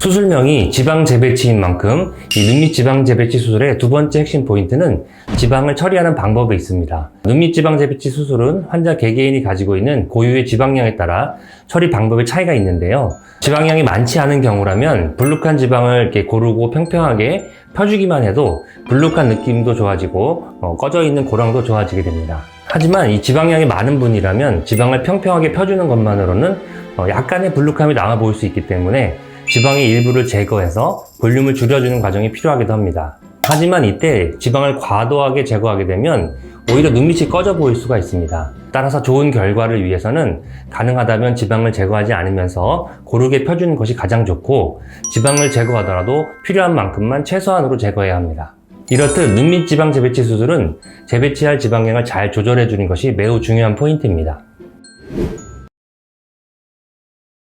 수술명이 지방 재배치인 만큼 이 눈밑 지방 재배치 수술의 두 번째 핵심 포인트는 지방을 처리하는 방법에 있습니다. 눈밑 지방 재배치 수술은 환자 개개인이 가지고 있는 고유의 지방량에 따라 처리 방법의 차이가 있는데요. 지방량이 많지 않은 경우라면 불룩한 지방을 이렇게 고르고 평평하게 펴주기만 해도 불룩한 느낌도 좋아지고 어, 꺼져 있는 고랑도 좋아지게 됩니다. 하지만 이 지방량이 많은 분이라면 지방을 평평하게 펴주는 것만으로는 어, 약간의 불룩함이 남아 보일 수 있기 때문에 지방의 일부를 제거해서 볼륨을 줄여주는 과정이 필요하기도 합니다. 하지만 이때 지방을 과도하게 제거하게 되면 오히려 눈밑이 꺼져 보일 수가 있습니다. 따라서 좋은 결과를 위해서는 가능하다면 지방을 제거하지 않으면서 고르게 펴주는 것이 가장 좋고 지방을 제거하더라도 필요한 만큼만 최소한으로 제거해야 합니다. 이렇듯 눈밑 지방 재배치 수술은 재배치할 지방량을 잘 조절해 주는 것이 매우 중요한 포인트입니다.